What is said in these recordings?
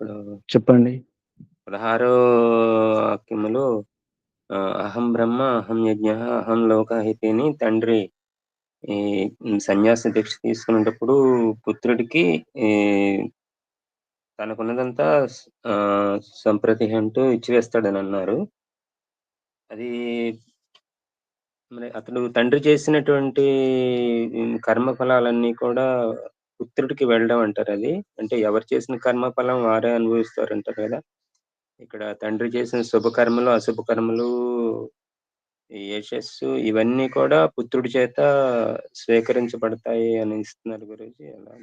ఇక్కడ చెప్పండి. పదహారో వాక్యములో అహం బ్రహ్మ అహం యజ్ఞ అహం లోకహితేని తండ్రి. ఈ సన్యాస దీక్ష తీసుకునేటప్పుడు పుత్రుడికి తనకున్నదంతా ఆ, సంప్రతి అంటూ ఇచ్చివేస్తాడని అన్నారు. అది మరి అతడు తండ్రి చేసినటువంటి కర్మ ఫలాలన్నీ కూడా పుత్రుడికి వెళ్ళడం అంటారు అది. అంటే ఎవరు చేసిన కర్మ ఫలం వారే అనుభవిస్తారు అంటారు కదా. ఇక్కడ తండ్రి చేసిన శుభకర్మలు అశుభ కర్మలు ఈ యశస్సు ఇవన్నీ కూడా పుత్రుడి చేత స్వీకరించబడతాయి అని ఇస్తున్నారు గురించి ఎలా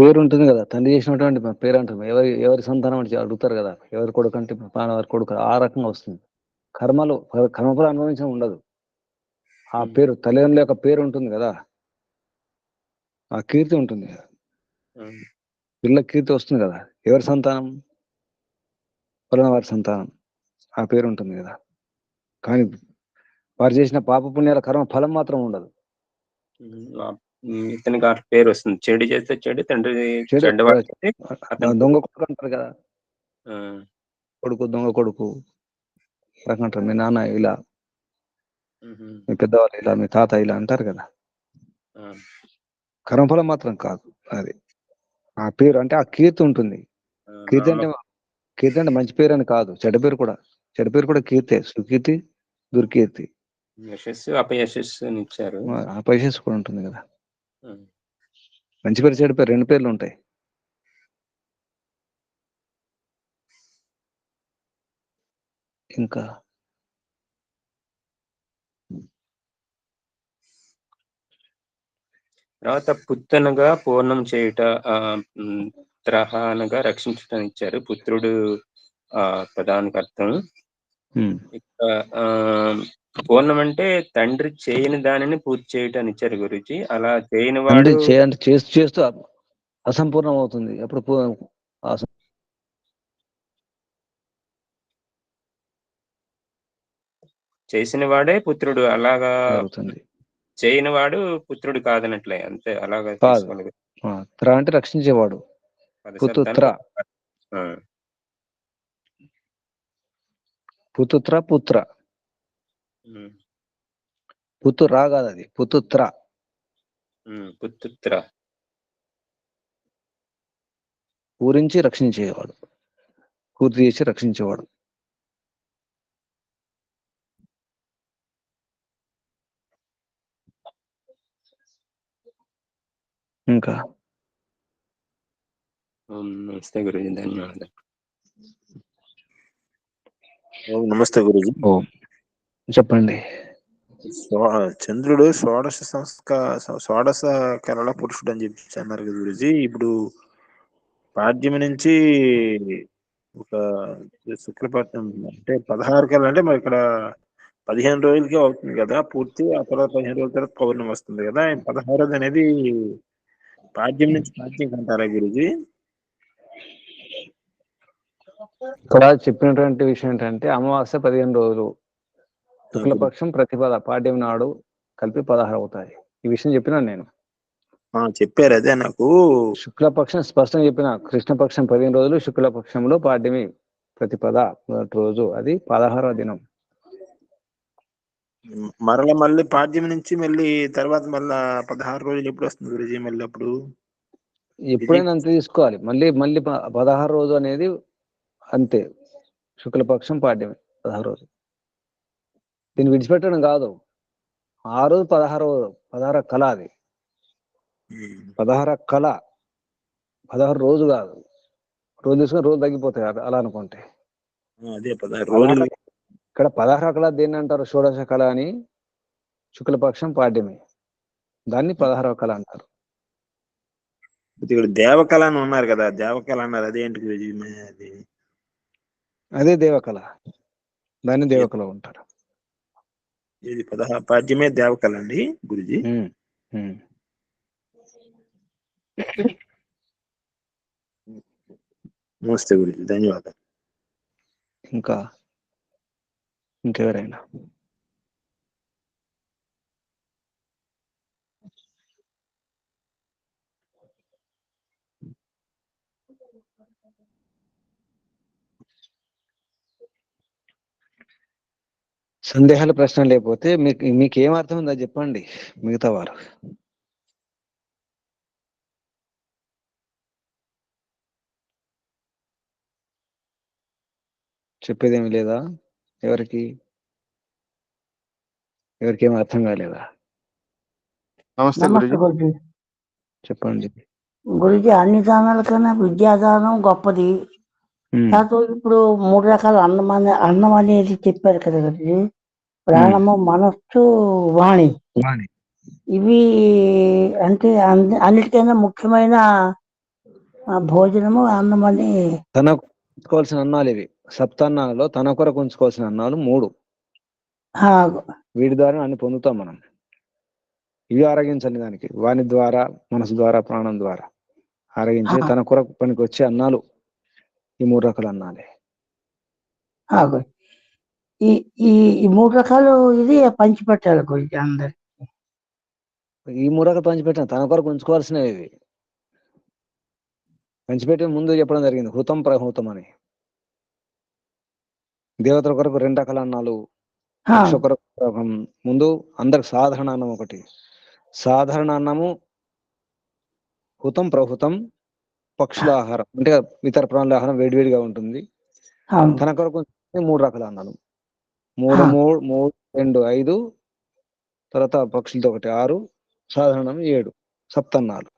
పేరు ఉంటుంది కదా. తండ్రి చేసినటువంటి పేరు అంటారు ఎవరి ఎవరి సంతానం అంటే అడుగుతారు కదా. ఎవరి కొడుకు అంటే వారి కొడుకు. ఆ రకంగా వస్తుంది. కర్మలు కర్మఫలం అనుభవించడం ఉండదు. ఆ. పేరు తల్లిదండ్రుల యొక్క పేరు ఉంటుంది కదా. ఆ కీర్తి ఉంటుంది కదా. పిల్ల కీర్తి వస్తుంది కదా. ఎవరి సంతానం? పలానా వారి సంతానం. ఆ పేరు ఉంటుంది కదా. కానీ వారు చేసిన పాప పుణ్యాల కర్మ ఫలం మాత్రం ఉండదు. ఇతనికి ఆ పేరు వస్తుంది. చెడు చేస్తే చెడు తండ్రి దొంగ కొడుకు అంటారు కదా. కొడుకు దొంగ కొడుకు. అంటారు. మీ నాన్న ఇలా మీ పెద్దవాళ్ళు ఇలా మీ తాత ఇలా అంటారు కదా. కర్మఫలం మాత్రం కాదు అది. ఆ పేరు అంటే ఆ కీర్తి ఉంటుంది. కీర్తి అంటే కీర్తి అంటే మంచి పేరు అని కాదు. చెడ్డ పేరు కూడా. చెడ్డ పేరు కూడా కీర్తే. సుకీర్తి దుర్కీర్తి. యశస్సు అపయశస్సు ఇచ్చారు ఆ పైసెస్ కూడా ఉంటుంది కదా. మంచి పేరు చెడ్డ పేరు రెండు పేర్లు ఉంటాయి. ఇంకా తర్వాత పుత్తనగా పూర్ణం చేయుట ఆ, ఉమ్, త్రహ అనగా రక్షించటం ఇచ్చారు పుత్రుడు ఆ పదానికి అర్థం ఆ పూర్ణం అంటే తండ్రి చేయని దానిని పూర్తి చేయటం ఇచ్చారు గురుజీ. అలా చేయని వాడు చేస్తూ చేస్తూ అసంపూర్ణం అవుతుంది అప్పుడు చేసిన వాడే పుత్రుడు. అలాగా జరుగుతుంది. చేయని వాడు పుత్రుడు కాదనట్లే. అంతే అలాగా త్ర అంటే రక్షించేవాడు. ఆ, పుతుత్ర పుత్ర. ఉమ్, పుత్తు రా కాదు అది. పుతుత్ర. ఉమ్, పుత్రుత్ర పూరించి రక్షించేవాడు. పూర్తి చేసి రక్షించేవాడు. ఇంకా ఓం నమస్తే గురుజీ ధన్యవాదాలు. ఓం నమస్తే గురుజీ. ఓ చెప్పండి. చంద్రుడు షోడశ సంస్క షోడశ కళల పురుషుడు అని చెప్పి అన్నారు కదా గురుజీ. ఇప్పుడు పాడ్యమి నుంచి ఒక శుక్లపట్నం అంటే పదహారు కళ అంటే మరి ఇక్కడ పదిహేను రోజులకే అవుతుంది కదా పూర్తి. ఆ తర్వాత పదిహేను రోజుల తర్వాత పౌర్ణమి వస్తుంది కదా. పదహారోది అనేది పాడ్యం నుంచి పాడ్యం అంటారా గురుజీ? ఇక్కడ చెప్పినటువంటి విషయం ఏంటంటే అమావాస్య పదిహేను రోజులు. శుక్లపక్షం ప్రతిపద పాడ్యం నాడు కలిపి పదహారు అవుతాయి. ఈ విషయం చెప్పినాను నేను? చెప్పారు అదే నాకు. శుక్లపక్షం స్పష్టంగా చెప్పిన కృష్ణపక్షం పదిహేను రోజులు శుక్లపక్షంలో పాడ్యమి ప్రతిపద మొదటి రోజు అది పదహారవ దినం. మరల మళ్ళీ పాడ్యం నుంచి మళ్ళీ తర్వాత మళ్ళా పదహారు రోజులు ఎప్పుడు వస్తుంది గురుజీ మళ్ళీ అప్పుడు? ఎప్పుడైనా అంతే తీసుకోవాలి. మళ్ళీ మళ్ళీ పదహారు రోజు అనేది అంతే. శుక్లపక్షం పాడ్యమి పదహారు రోజు దీన్ని విడిచిపెట్టడం కాదు. ఆ రోజు పదహారు పదహార కళ అది. పదహార కళ. పదహారు రోజు కాదు. రోజు తీసుకుని రోజు తగ్గిపోతాయి. అలా- అనుకుంటే. అదే పదహారు రోజులు. ఇక్కడ పదహార కళ దేన్ని అంటారు? షోడశ కళ అని శుక్లపక్షం పాడ్యమి. దాన్ని పదహారవ కళ అంటారు. ఇక్కడ దేవకళ అని ఉన్నారు కదా దేవకళ అన్నారు. అదేంటి అది. దేవకళ. దాన్ని దేవకళ ఉంటారు ఇది పదహారు పాడ్యమే దేవకళ అండి గురుజీ. నమస్తే గురుజీ. ధన్యవాదాలు. ఇంకా ఇంకెవరైనా? సందేహాలు ప్రశ్న లేకపోతే మీకు మీకు ఏం అర్థం ఉందో చెప్పండి మిగతా వారు. చెప్పేదేమి లేదా? ఎవరికి? ఎవరికి అర్థం కాలేదా? నమస్తే గురుజీ. చెప్పండి. గురుజీ అన్ని దానాల కన్నా విద్యాదానం గొప్పది. కాదు ఇప్పుడు మూడు రకాల అన్నం అనే అన్నం అనేది చెప్పారు కదా గురుజీ. ప్రాణము మనస్సు వాణి. ఇవి అంటే అన్ని- అన్నిటికైనా ముఖ్యమైన ఆ, భోజనము అన్నం అని తనకు ఉంచుకోవాల్సిన అన్నాలు ఇవి. సప్తాన్నాలలో తన కొరకు ఉంచుకోవాల్సిన అన్నాలు మూడు. వీటి ద్వారా అన్ని పొందుతాం మనం. ఇవి ఆరగించండి దానికి. వాని ద్వారా మనసు ద్వారా ప్రాణం ద్వారా ఆరగించి. తన కొరకు పనికి వచ్చే అన్నాలు ఈ మూడు రకాల అన్నాలే. ఈ ఈ మూడు రకాలు ఇది పంచిపెట్టాలి గురుజీ అందరు ఈ మూడు రకాలు పంచిపెట్టిన తన కొరకు ఉంచుకోవాల్సినవి ఇవి. పంచిపెట్టే ముందు చెప్పడం జరిగింది హృతం ప్రహృతం అని. దేవతల కొరకు రెండు రకాల అన్నాలు ముందు అందరికి సాధారణ అన్నం ఒకటి. సాధారణ అన్నము హుతం ప్రహుతం పక్షుల ఆహారం. అంటే ఇతర ప్రాణుల ఆహారం వేడివేడిగా ఉంటుంది. తన కొరకు మూడు రకాల అన్నాలు. మూడు. మూడు మూడు రెండు ఐదు తర్వాత పక్షులతో ఒకటి ఆరు సాధారణం ఏడు సప్తన్నాలు.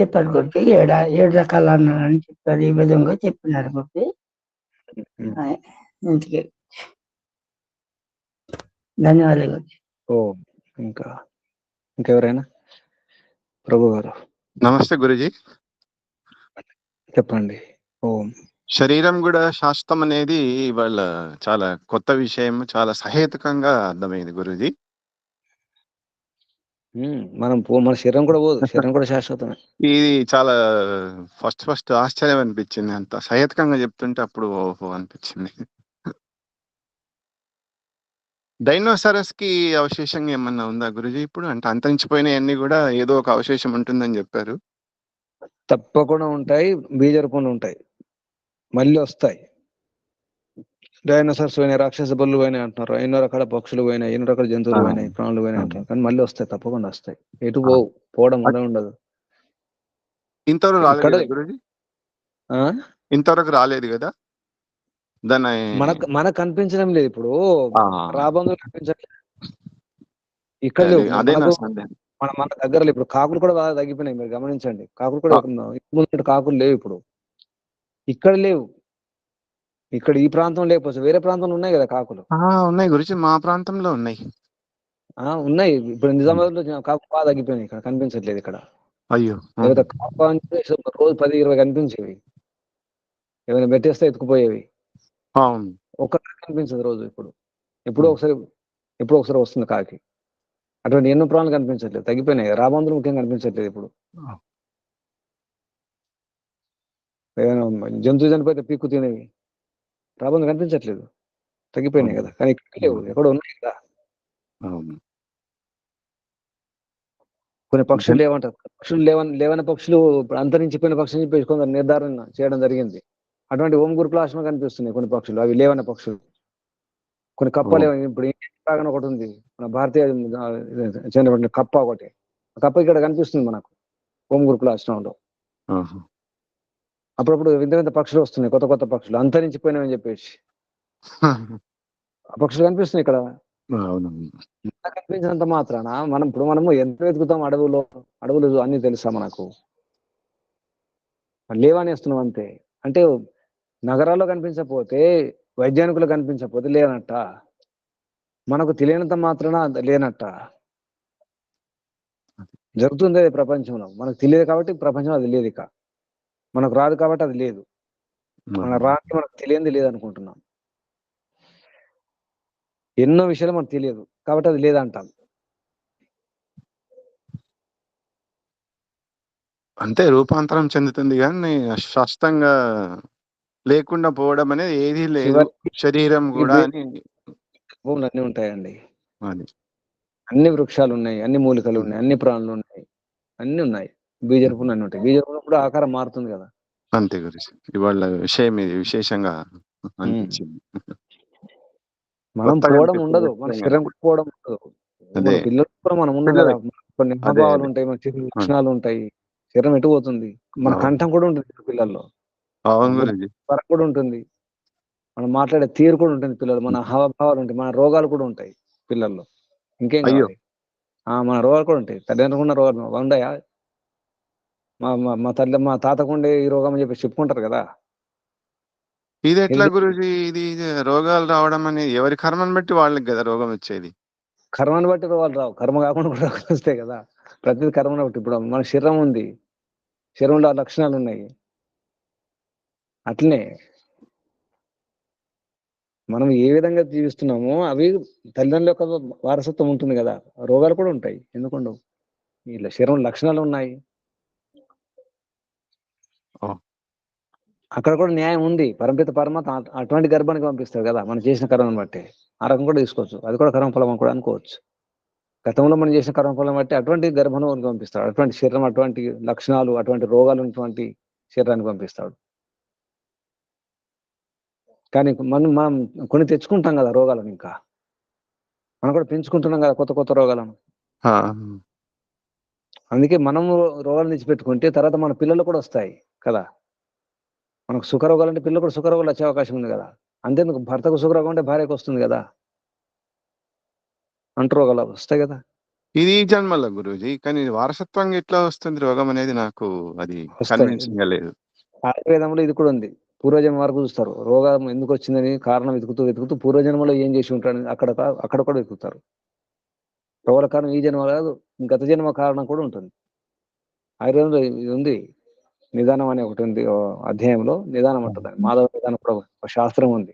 చెప్పారు గురించి ఏడు ఏడు రకాల అన్నాలు అని చెప్పారు. ఈ విధంగా చెప్పినారు ఉమ్. ఇంటికి ధన్యవాదాలు ఓ ఇంకా ఇంకెవరైనా ప్రభు గారు నమస్తే గురుజీ చెప్పండి ఓం శరీరం కూడా శాస్త్రం అనేది ఇవాళ చాలా కొత్త విషయం చాలా సహేతుకంగా అర్థమైంది గురుజీ మనం పో మన శరీరం కూడా పోదు. శరీరం కూడా శాశ్వతమే. ఇది చాలా ఫస్ట్ ఫస్ట్ ఆశ్చర్యం అనిపించింది అంత. సహేతుకంగా చెప్తుంటే అప్పుడు ఓహో అనిపించింది. డైనోసారస్కి అవశేషంగా ఏమన్నా ఉందా గురుజీ ఇప్పుడు? అంటే అంతరించిపోయినవన్నీ కూడా ఏదో ఒక అవశేషం ఉంటుందని చెప్పారు. తప్పకుండా ఉంటాయి. బీజరూపంలో ఉంటాయి. మళ్ళీ వస్తాయి. డైనోసార్స్ పోయినాయి రాక్షస బల్లు పోయినాయి అంటున్నారు. ఎన్నో రకాల పక్షులు పోయినాయి ఎన్నో రకాల జంతువులు. పోయినాయి ప్రాణులు పోయినాయి ఆ. అంటున్నారు. కానీ మళ్ళీ వస్తాయి తప్పకుండా వస్తాయి. ఎటు పోవు పోవడం కూడా ఉండదు. ఇంతవరకు రాలేదు? ఇంతవరకు రాలేదు కదా? దాన్ని మనకు మనకు కనిపించడం లేదు ఇప్పుడు. ఆ, రాబందులు కనిపించట్లేదు ఇక్కడ. మన మన దగ్గర ఇప్పుడు కాకులు కూడా బాగా తగ్గిపోయినాయి మీరు గమనించండి. కాకులు కూడా కాకులు లేవు ఇప్పుడు. ఇక్కడ లేవు. ఇక్కడ ఈ ప్రాంతం లేకపోతే వేరే ప్రాంతంలో ఉన్నాయి కదా కాకులు? ఉన్నాయి గురుజీ మా ప్రాంతంలో ఉన్నాయి. ఆ ఉన్నాయి. ఇప్పుడు నిజామాబాద్లో కాకు బాగా తగ్గిపోయినాయి. ఇక్కడ కనిపించట్లేదు ఇక్కడ. అయ్యో కాకు అంటే రోజు పది ఇరవై కనిపించేవి. ఏమైనా పెట్టేస్తే ఎత్తుకుపోయేవి. అవును. ఒక్క కనిపించదు రోజు ఇప్పుడు. ఎప్పుడో ఒకసారి ఎప్పుడో ఒకసారి వస్తుంది కాకి. అటువంటి ఎన్నో ప్రాణాలు కనిపించట్లేదు. తగ్గిపోయినాయి రాబందులు ముఖ్యంగా కనిపించట్లేదు ఇప్పుడు. ఏదైనా జంతువు చనిపోతే పీక్కు తినేవి. రాబందులు కనిపించట్లేదు. తగ్గిపోయినాయి కదా. కానీ ఇక్కడ లేవు. ఎక్కడ ఉన్నాయి కదా. అవును. కొన్ని పక్షులు లేవంటారు. పక్షులు లేవని లేవని పక్షులు అంతరించిపోయిన పక్షులు చెప్పేసి కొందరు నిర్ధారణ చేయడం జరిగింది. అటువంటి ఓం గురుకులాశ్రమం కనిపిస్తున్నాయి కొన్ని పక్షులు. అవి లేవని పక్షులు. కొన్ని కప్పలు ఓ. ఇప్పుడు ఇండియన్ ఒకటి ఉంది. మన భారతీయ ఆ, చెందిన కప్ప ఒకటి. కప్ప ఇక్కడ కనిపిస్తుంది మనకు. ఓం గురుకులాశ్రమంలో ఆహా. అప్పుడప్పుడు వింత వింత పక్షులు వస్తున్నాయి కొత్త కొత్త పక్షులు. అంతరించిపోయినాయని చెప్పేసి. ఆ పక్షులు కనిపిస్తున్నాయి ఇక్కడ. కనిపించినంత మాత్రాన మనం ఇప్పుడు మనము ఎంత వెతుకుతాం అడవులో అడవులు అన్ని తెలుసా మనకు? లేవనేస్తున్నాం అంతే. అంటే నగరాల్లో కనిపించకపోతే వైజ్ఞానికులు కనిపించకపోతే లేనట్ట. మనకు తెలియనంత మాత్రాన లేనట్ట. జరుగుతుంది అది ప్రపంచంలో. మనకు తెలియదు కాబట్టి ప్రపంచం అది లేదు ఇక. మనకు రాదు కాబట్టి అది లేదు. మన రాని మనకు తెలియంది లేదు అనుకుంటున్నాం. ఎన్నో విషయాలు మనకు తెలియదు కాబట్టి అది లేదంటాం. అంతే రూపాంతరం చెందుతుంది కానీ శాస్త్రంగా లేకుండా పోవడం అనేది ఏది లేదు. శరీరం కూడా అన్ని ఉంటాయండి. అన్ని వృక్షాలు ఉన్నాయి అన్ని మూలికలు ఉన్నాయి అన్ని ప్రాణులు ఉన్నాయి అన్ని ఉన్నాయి. బీజరూపంలో అన్ని ఉంటాయి. బీజరూపంలో కూడా ఆకారం మారుతుంది కదా. అంతే గురించి ఇవాళ విషయం ఇది. విశేషంగా అనిపించింది. మనం పోవడం ఉండదు. మన. శరీరం పోవడం ఉండదు. మన పిల్లలు కూడా మనం పిల్లలకి. కొన్ని అదే. ఉంటాయి మన శరీర లక్షణాలు ఉంటాయి. శరీరం ఎటు పోతుంది? మన. కంఠం కూడా ఉంటుంది పిల్లల్లో. స్వరం కూడా ఉంటుంది. మనం మాట్లాడే తీరు కూడా ఉంటుంది పిల్లలు మన హావభావాలు ఉంటాయి. మన రోగాలు కూడా ఉంటాయి పిల్లల్లో. ఇంకేం మన రోగాలు కూడా ఉంటాయి. తల్లిదండ్రులకు ఉన్న రోగాలు ఉండయా మా మా- తల్లి మా తాతకుండే ఈ రోగం అని చెప్పి చెప్పుకుంటారు కదా. ఇది ఎట్లా గురుజీ? ఇది రోగాలు రావడం అనేది ఎవరి కర్మను బట్టి వాళ్ళకి కదా రోగం వచ్చేది? కర్మను బట్టి రోగాలు రావు. కర్మ కాకుండా కూడా రోగాలు వస్తాయి కదా. ప్రతిదీ కర్మను బట్టి. ఇప్పుడు మన శరీరం ఉంది. శరీరంలో లక్షణాలు ఉన్నాయి. అట్లనే మనం ఏ విధంగా జీవిస్తున్నామో అవి తల్లిదండ్రుల యొక్క వారసత్వం ఉంటుంది కదా. రోగాలు కూడా ఉంటాయి. ఎందుకుండవు ఇలా శరీరం లక్షణాలు ఉన్నాయి. అక్కడ కూడా న్యాయం ఉంది. పరమపిత పరమాత్మ అట్- అటువంటి గర్భానికి పంపిస్తారు కదా మనం చేసిన కర్మను బట్టి. ఆ రకం కూడా తీసుకోవచ్చు. అది కూడా కర్మఫలం అని కూడా అనుకోవచ్చు. గతంలో మనం చేసిన కర్మఫలం బట్టి అటువంటి గర్భను పంపిస్తాడు. అటువంటి శరీరం అటువంటి లక్షణాలు అటువంటి రోగాలు ఉన్నటువంటి శరీరానికి పంపిస్తాడు. కానీ మనం మనం కొన్ని తెచ్చుకుంటాం కదా రోగాలను ఇంకా. మనం కూడా పెంచుకుంటున్నాం కదా కొత్త కొత్త రోగాలను. అందుకే మనం రోగాలు తెచ్చిపెట్టుకుంటే తర్వాత మన పిల్లలు కూడా వస్తాయి కదా. మనకు సుఖ రోగాలు అంటే పిల్లలు కూడా సుఖ రోగాలు వచ్చే అవకాశం ఉంది కదా. అంతేందుకు భర్తకు సుఖ రోగం అంటే భార్యకు వస్తుంది కదా. అంటు రోగాలు వస్తాయి కదా. ఇది జన్మలో గురూజీ. కానీ వారసత్వంగా ఎట్లా వస్తుంది రోగం అనేది నాకు అది. కన్విన్సింగ్ లేదు. ఆయుర్వేదంలో ఇది కూడా ఉంది. పూర్వజన్మ వరకు చూస్తారు. రోగం ఎందుకు వచ్చిందని కారణం వెతుకుతూ వెతుకుతూ పూర్వజన్మలో ఏం చేసి ఉంటాడని అక్కడ అక్కడ కూడా వెతుకుతారు. రోగాల కారణం ఈ జన్మ కాదు గత జన్మ కారణం కూడా ఉంటుంది. ఆయుర్వేదంలో ఇది ఉంది. నిదానం అనే ఒకటి ఉంది అధ్యాయంలో నిదానం ఉంటుంది మాధవ నిదానం కూడా ఒక శాస్త్రం ఉంది.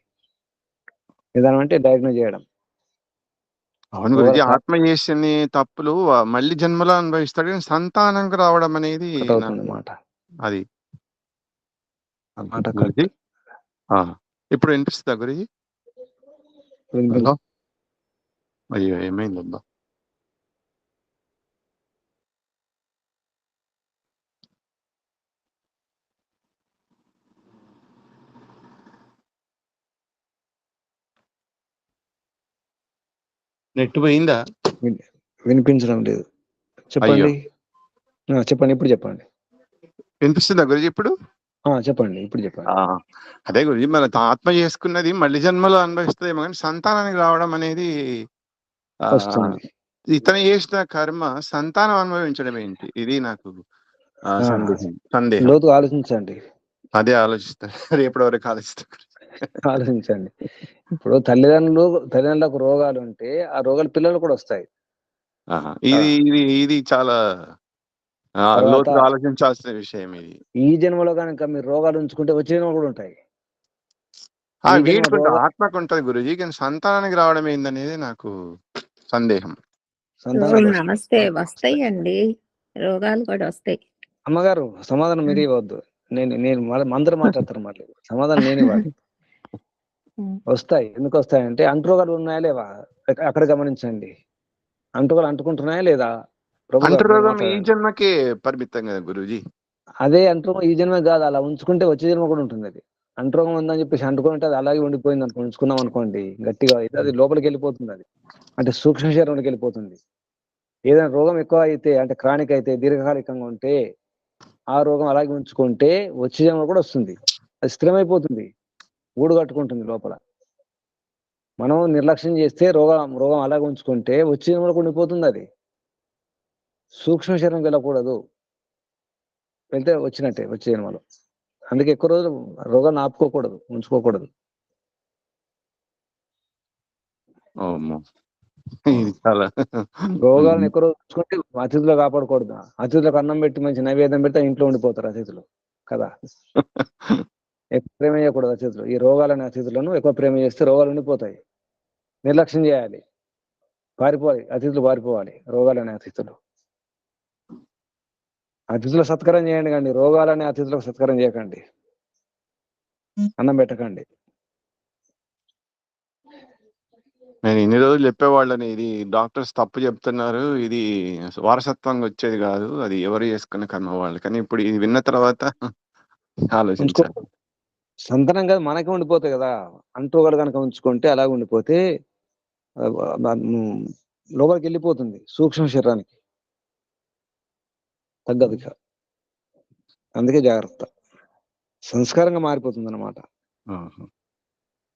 నిదానం అంటే డయాగ్నోజ్ చేయడం. అవును గురుజీ ఆత్మ చేసిన తప్పులు మళ్ళీ జన్మలో అనుభవిస్తాడు కానీ సంతానంకి రావడం అనేది కట్ అవుతుంది నాకు మాట అది. ఆ మాట గురుజీ ఇప్పుడు వినిపిస్తుందా గురుజీ? అయ్యో ఏమైందబ్బా? నెట్ పోయిందా వినిపించడం లేదు. చెప్పండి. చెప్పండి ఇప్పుడు చెప్పండి. వినిపిస్తుందా గురుజీ ఇప్పుడు? ఆ, చెప్పండి ఇప్పుడు చెప్పండి. అదే గురుజీ మన ఆత్మ చేసుకున్నది మళ్ళీ జన్మలో అనుభవిస్తుందేమో కానీ సంతానానికి రావడం అనేది ఇతను చేసిన కర్మ సంతానం అనుభవించడం ఏంటి? ఇది నాకు. సందేహం. సందేహం. లోతుగా ఆలోచించండి. అదే ఆలోచిస్తా రేపటి వరకు ఆలోచిస్తా ఆలోచించండి. ఇప్పుడు తల్లిదండ్రులు తల్లిదండ్రులకు రోగాలు ఉంటే ఆ రోగాలు పిల్లలు కూడా వస్తాయి. ఇది ఇది ఇది చాలా లోతుగా ఆలోచించాల్సిన విషయం ఇది. ఈ జన్మలో కనుక మీరు రోగాలు ఉంచుకుంటే వచ్చే జన్మలు కూడా ఉంటాయి. వీడికి ఆత్మకు ఉంటుంది గురుజీ కానీ సంతానానికి రావడం ఏందనేది నాకు సందేహం. నమస్తే వస్తాయండి. రోగాలు కూడా వస్తాయి. అమ్మగారు సమాధానం మీరు ఇవ్వద్దు. నేను నేను మళ్ళీ అందరూ మాట్లాడతారు మళ్ళీ. సమాధానం నేను ఇవ్వాలి. వస్తాయి. ఎందుకు వస్తాయంటే అంటురోగాలు ఉన్నాయా లేవా? అక్క- అక్కడ గమనించండి. అంటురోగాలు అంటుకుంటున్నాయా లేదా? అంటురోగం ఈ మాట్లాడండి. జన్మకే పరిమితం కదా గురుజీ? అదే అంటురోగం ఈ జన్మ కాదు. అలా ఉంచుకుంటే వచ్చే జన్మ కూడా ఉంటుంది అది. అంటురోగం ఉందని చెప్పేసి అంటుకుంటే అది అలాగే ఉండిపోయింది అనుకో ఉంచుకున్నాం అనుకోండి. గట్టిగా అయితే అది లోపలికి వెళ్ళిపోతుంది అది. అంటే సూక్ష్మ శరీరంలోకి వెళ్ళిపోతుంది. ఏదైనా రోగం ఎక్కువ అయితే అంటే క్రానిక్ అయితే దీర్ఘకాలికంగా ఉంటే ఆ రోగం అలాగే ఉంచుకుంటే వచ్చే జన్మ కూడా వస్తుంది. అది స్థిరమైపోతుంది. గూడు కట్టుకుంటుంది లోపల. మనం నిర్లక్ష్యం చేస్తే రోగం రోగం అలాగే ఉంచుకుంటే వచ్చే జన్మలో కూడా ఉండిపోతుంది అది. సూక్ష్మ శరీరం వెళ్ళకూడదు. వెళ్తే వచ్చినట్టే వచ్చే జన్మలో అందుకే ఎక్కువ రోజులు రోగాన్ని ఆపుకోకూడదు ఉంచుకోకూడదు. రోగాలను ఎక్కువ రోజులు ఉంచుకుంటే అతిథులు కాపాడకూడదు. అతిథులకు అన్నం పెట్టి మంచి నైవేద్యం పెడితే ఇంట్లో ఉండిపోతారు అతిథులు. కదా? ఎక్కువ ప్రేమ చేయకూడదు అతిథులు ఈ రోగాలనే అతిథులను ఎక్కువ ప్రేమ చేస్తే రోగాలు ఉండిపోతాయి. నిర్లక్ష్యం చేయాలి. పారిపోవాలి. అతిథులు పారిపోవాలి. రోగాలనే అతిథులు అతిథుల సత్కారం చేయండి కండి రోగాలనే అతిథులకు సత్కారం చేయకండి. అన్నం పెట్టకండి. నేను ఇన్ని రోజులు చెప్పేవాళ్ళని ఇది డాక్టర్స్ తప్పు చెప్తున్నారు ఇది వారసత్వంగా వచ్చేది కాదు అది ఎవరు చేసుకున్న కర్మ వాళ్ళు కానీ ఇప్పుడు ఇది విన్న తర్వాత ఆలోచించాలి. సంతానం కదా మనకే ఉండిపోతాయి కదా. అంటురోగాలు కనుక ఉంచుకుంటే అలాగే ఉండిపోతే లోపలికి వెళ్ళిపోతుంది సూక్ష్మ శరీరానికి. తగ్గదు అందుకే జాగ్రత్త. సంస్కారంగా మారిపోతుంది అనమాట.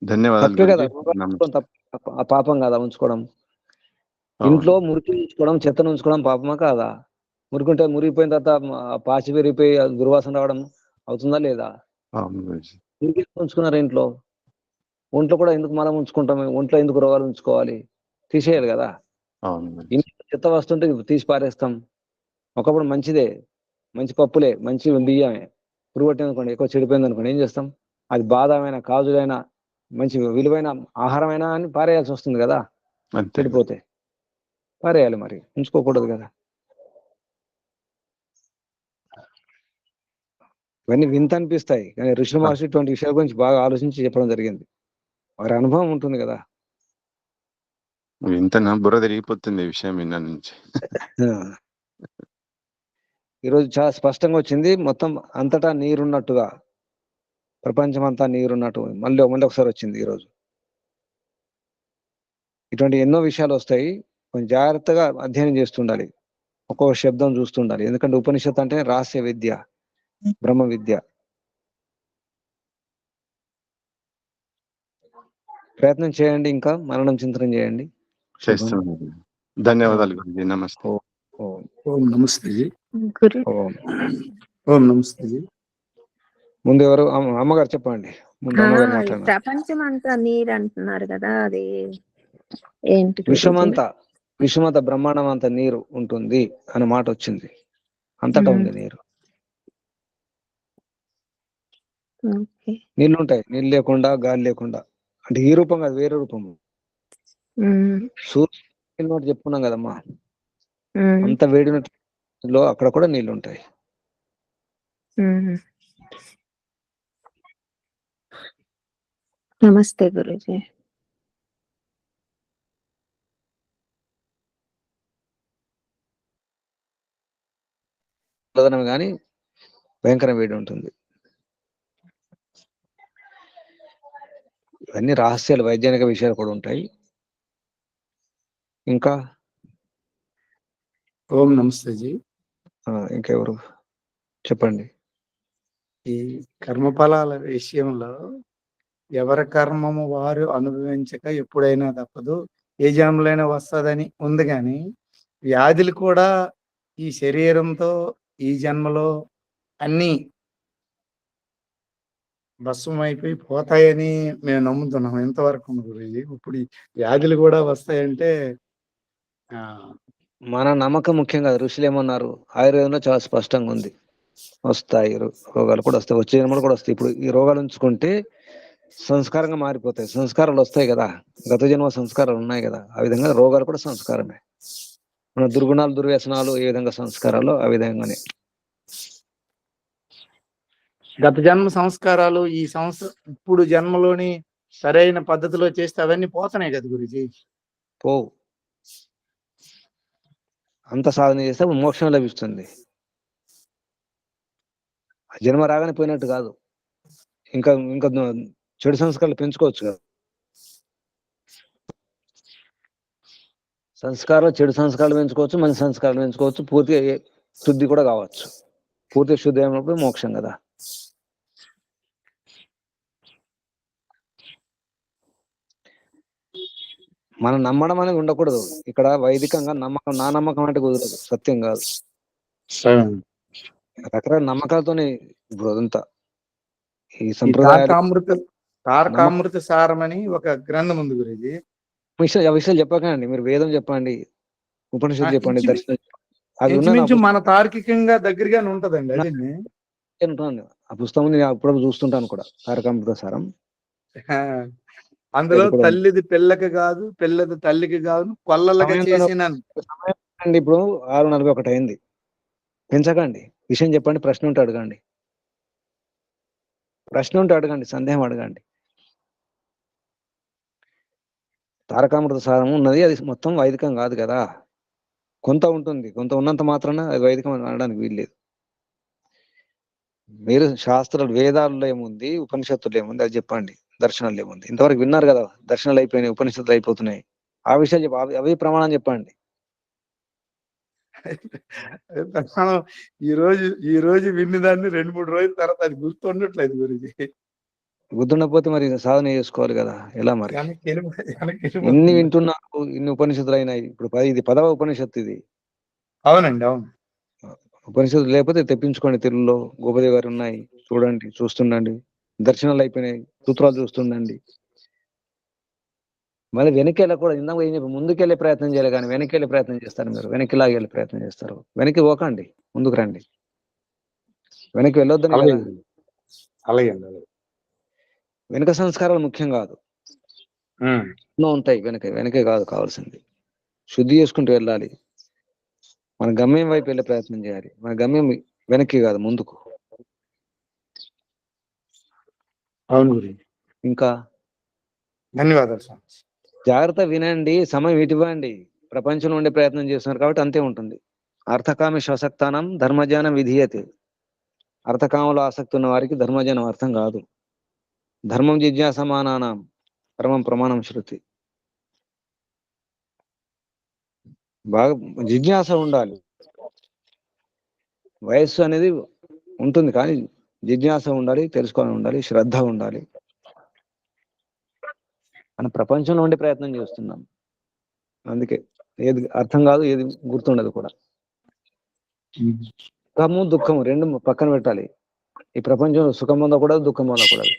ధన్యవాదాలు పాపం కదా ఉంచుకోవడం. ఇంట్లో మురికి ఉంచుకోవడం చెత్తను ఉంచుకోవడం పాపమా కాదా? మురికుంటే మురిగిపోయిన తర్వాత పాచి పెరిగిపోయి దుర్వాసన రావడం అవుతుందా లేదా? మురికి ఉంచుకున్నారు ఇంట్లో. ఒంట్లో కూడా ఎందుకు మలం ఉంచుకుంటాం ఒంట్లో ఎందుకు రోగాలు ఉంచుకోవాలి? తీసేయాలి కదా. ఇంట్లో చెత్త వస్తుంటే తీసి పారేస్తాం. ఒకప్పుడు మంచిదే. మంచి పప్పులే మంచి బియ్యమే. పురుగు పట్టింది అనుకోండి ఎక్కువ చెడిపోయింది అనుకోండి ఏం చేస్తాం? అది బాదామైనా కాజులైనా మంచి విలువైన ఆహారమైనా అని పారేయాల్సి వస్తుంది కదా. చెడిపోతే. పారేయాలి మరి. ఉంచుకోకూడదు కదా. ఇవన్నీ వింత అనిపిస్తాయి కానీ ఋషుల మహర్షి ఇటువంటి విషయాల గురించి బాగా ఆలోచించి చెప్పడం జరిగింది. వారి అనుభవం ఉంటుంది కదా. ఇంతనా బుర్ర తిరిగిపోతుంది ఈ విషయం విన్న నుంచి. ఈరోజు చాలా స్పష్టంగా వచ్చింది. మొత్తం అంతటా నీరున్నట్టుగా. ప్రపంచం అంతా నీరున్నట్టు. మళ్ళీ మళ్ళీ ఒకసారి వచ్చింది ఈరోజు. ఇటువంటి ఎన్నో విషయాలు వస్తాయి. కొంచెం జాగ్రత్తగా అధ్యయనం చేస్తుండాలి ఒక్కొక్క శబ్దం చూస్తుండాలి ఎందుకంటే ఉపనిషత్ అంటే రహస్య విద్య. బ్రహ్మ విద్య ప్రయత్నం చేయండి ఇంకా మరణం చింతనం చేయండి. చేస్తున్నాను. ధన్యవాదాలు గురుజీ. నమస్తే. ఓం నమస్తే ఓం. నమస్తే. ముందు ఎవరు? అమ్మ- అమ్మగారు చెప్పండి. ప్రపంచం అంతా నీరు అంటున్నారు కదా అది ఏంటి? విశ్వమంతా విశ్వమంతా బ్రహ్మాండం అంతా నీరు ఉంటుంది అనే మాట వచ్చింది. అంతటా. ఉంది నీరు ఓకే నీళ్ళు ఉంటాయి నీళ్ళు లేకుండా గాలి లేకుండా. అంటే ఈ రూపం కాదు వేరే రూపం మ్మ్. సూర్యుని మాట చెప్పుకున్నాం కదమ్మా. మ్మ్. అంత వేడి లో అక్కడ కూడా నీళ్ళు ఉంటాయి. నమస్తే గురుజీ. కానీ భయంకర వేడి ఉంటుంది. ఇవన్నీ రహస్యాలు వైజ్ఞానిక విషయాలు కూడా ఉంటాయి. ఇంకా? ఓం నమస్తే జీ ఇంకెవరు? చెప్పండి. ఈ కర్మఫలాల విషయంలో ఎవరి కర్మము వారు అనుభవించక ఎప్పుడైనా తప్పదు. ఏ జన్మలైనా వస్తుందని ఉంది కానీ వ్యాధులు కూడా ఈ శరీరంతో ఈ జన్మలో అన్నీ భస్మం అయిపోయి పోతాయని మేము నమ్ముతున్నాం ఎంతవరకు గురుజీ. ఇప్పుడు వ్యాధులు కూడా వస్తాయంటే మన నమ్మకం ముఖ్యంగా ఋషులు ఏమన్నారు? ఆయుర్వేదంలో చాలా స్పష్టంగా ఉంది. వస్తాయి రోగాలు కూడా వస్తాయి. వచ్చే జన్మలు కూడా వస్తాయి. ఇప్పుడు ఈ రోగాలు ఉంచుకుంటే సంస్కారంగా మారిపోతాయి. సంస్కారాలు వస్తాయి కదా. గత జన్మ సంస్కారాలు ఉన్నాయి కదా. ఆ విధంగా రోగాలు కూడా సంస్కారమే. మన దుర్గుణాలు దుర్వ్యసనాలు ఏ విధంగా సంస్కారాలు ఆ విధంగానే. గత జన్మ సంస్కారాలు ఈ సంవత్సరం ఇప్పుడు జన్మలోని సరైన పద్ధతిలో చేస్తే అవన్నీ పోతున్నాయి కదా గురుజీ? పోవు. అంత సాధన చేస్తే మోక్షం లభిస్తుంది. ఆ జన్మ రాగానే పోయినట్టు కాదు. ఇంకా ఇంకా చెడు సంస్కారాలు పెంచుకోవచ్చు కదా. సంస్కారాలు చెడు సంస్కారాలు పెంచుకోవచ్చు మంచి సంస్కారాలు పెంచుకోవచ్చు పూర్తిగా శుద్ధి కూడా కావచ్చు. పూర్తిగా శుద్ధి అయినప్పుడు మోక్షం కదా. మనం నమ్మడం అనేది ఉండకూడదు. ఇక్కడ వైదికంగా నమ్మకం నా నమ్మకం అంటే కుదరదు. సత్యం కాదు. రకరకాల నమ్మకాలతోనే ఇప్పుడు అదంతా. ఈ ఈ సంప్రదాయాలు తారకామృత తారకామృత సారం అని ఒక గ్రంథం ఉంది గురుజీ. విషయాలు ఆ విషయాలు చెప్పకండి. మీరు వేదం చెప్పండి ఉపనిషత్తు చెప్పండి దర్శనం మన తార్కికంగా దగ్గరగానే ఉంటదండి ఉంటుంది. ఆ పుస్తకం నేను అప్పుడప్పుడు చూస్తుంటాను కూడా. తారకామృత సారం అందులో. తల్లిది పిల్లకి కాదు పిల్లది తల్లికి కాదు అండి ఇప్పుడు ఆరు నలభై ఒకటి అయింది. పెంచకండి. విషయం చెప్పండి ప్రశ్న ఉంటే అడగండి. ప్రశ్న ఉంటే అడగండి సందేహం అడగండి. తారకామృత సారం ఉన్నది అది మొత్తం వైదికం కాదు కదా. కొంత ఉంటుంది. కొంత ఉన్నంత మాత్రాన అది వైదికం అని అనడానికి వీల్లేదు. మీరు శాస్త్రాలు వేదాల్లో ఏముంది ఉపనిషత్తులు ఏముంది అది చెప్పండి. దర్శనాలు ఏముంది? ఇంతవరకు విన్నారు కదా దర్శనాలు అయిపోయినాయి ఉపనిషత్తులు అయిపోతున్నాయి. ఆ విషయాలు చెప్ప అవి- ప్రమాణం చెప్పండి. ప్రమాణం. ఈ రోజు ఈ రోజు విన్ని దాన్ని రెండు మూడు రోజుల తర్వాత అది గుర్తుండట్లేదు గురించి గుర్తుండకపోతే మరి సాధన చేసుకోవాలి కదా ఎలా మరి? ఇన్ని. వింటున్నారు ఇన్ని ఉపనిషత్తులు అయినాయి? ఇప్పుడు ఇది పదవ ఉపనిషత్తు ఇది. అవునండి అవును. ఉపనిషత్తులు లేకపోతే తెప్పించుకోండి తెలుగులో గోపదేవి గారు ఉన్నాయి. చూడండి చూస్తుండండి. దర్శనాలు అయిపోయినాయి. సూత్రాలు చూస్తుండండి. మళ్ళీ వెనక్కి వెళ్ళకూడదు ఇందాక ఏం చెప్పి ముందుకు వెళ్ళే ప్రయత్నం చేయాలి కానీ వెనక్కి వెళ్ళే ప్రయత్నం చేస్తారు మీరు. వెనక్కి లాగే వెళ్ళే ప్రయత్నం చేస్తారు. వెనక్కి పోకండి. ముందుకు రండి. వెనక్కి వెళ్ళొద్దని అలాగే వెనక సంస్కారాలు ముఖ్యం కాదు. ఎన్నో ఉంటాయి వెనక. వెనకే కాదు కావాల్సింది. శుద్ధి చేసుకుంటూ వెళ్ళాలి. మన గమ్యం వైపు వెళ్ళే ప్రయత్నం చేయాలి. మన గమ్యం వెనక్కి కాదు ముందుకు. అవును ఇంకా? ధన్యవాదాలు స్వామి జాగ్రత్త వినండి సమయం ఇటివ్వండి. ప్రపంచంలో ఉండే ప్రయత్నం చేస్తున్నారు కాబట్టి అంతే ఉంటుంది. అర్థకామి శ్వసక్తానం ధర్మజ్ఞానం విధీయతే. అర్థకామంలో ఆసక్తి ఉన్న వారికి ధర్మజ్ఞానం అర్థం కాదు. ధర్మం జిజ్ఞాసమానానం పరమం ప్రమాణం శృతి. బాగా జిజ్ఞాస ఉండాలి. వయస్సు అనేది ఉంటుంది కానీ జిజ్ఞాస ఉండాలి తెలుసుకొని ఉండాలి శ్రద్ధ ఉండాలి. మన ప్రపంచంలో ఉండే ప్రయత్నం చేస్తున్నాం. అందుకే ఏది అర్థం కాదు ఏది గుర్తుండదు కూడా. సుఖము దుఃఖము రెండు పక్కన పెట్టాలి. ఈ ప్రపంచంలో సుఖం కూడా దుఃఖం పొందకూడదు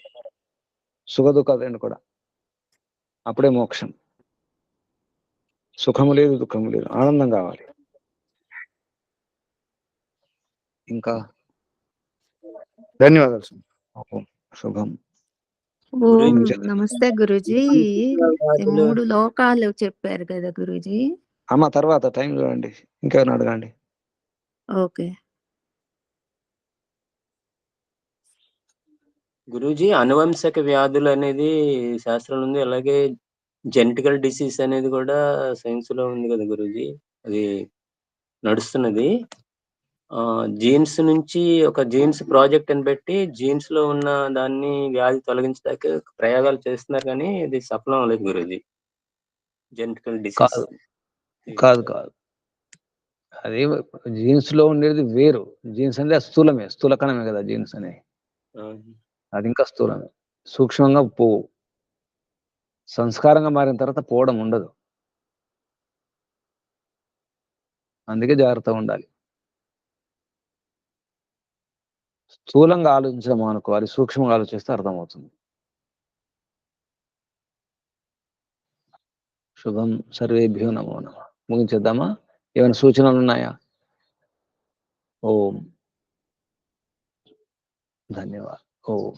సుఖ దుఃఖాలు రెండు కూడా. అప్పుడే మోక్షం. సుఖము లేదు దుఃఖము లేదు. ఆనందం కావాలి. ఇంకా? ధన్యవాదాలు శుభం. నమస్తే గురుజీ. మూడు లోకాలు చెప్పారు కదా గురుజీ. అమ్మ తర్వాత టైం చూడండి. ఇంకెవరిని అడగండి? ఓకే. గురూజీ అనువంశక వ్యాధులు అనేది శాస్త్రంలో ఉంది. అలాగే జెనెటికల్ డిసీజ్ అనేది కూడా సైన్స్లో ఉంది కదా గురూజీ. అది నడుస్తున్నది. ఆ జీన్స్ నుంచి ఒక జీన్స్ ప్రాజెక్ట్ అని పెట్టి జీన్స్లో ఉన్న దాన్ని వ్యాధి తొలగించడానికి ప్రయోగాలు చేస్తున్నారు కానీ ఇది సఫలం అవ్వలేదు గురూజీ. జెనెటికల్ డిసీజ్ కాదు. కాదు అది జీన్స్లో ఉండేది వేరు. జీన్స్ అంటే స్థూలమే. స్థూలకణమే కదా జీన్స్ అనే. అది ఇంకా స్థూలమే. సూక్ష్మంగా పోవు. సంస్కారంగా మారిన తర్వాత పోవడం ఉండదు. అందుకే జాగ్రత్తగా ఉండాలి. స్థూలంగా ఆలోచించడం అనుకోవాలి సూక్ష్మంగా ఆలోచిస్తే అర్థమవుతుంది. శుభం సర్వేభ్యో నమో నమ. ముగించేద్దామా? ఏమైనా సూచనలు ఉన్నాయా? ఓం. ధన్యవాదాలు ఓం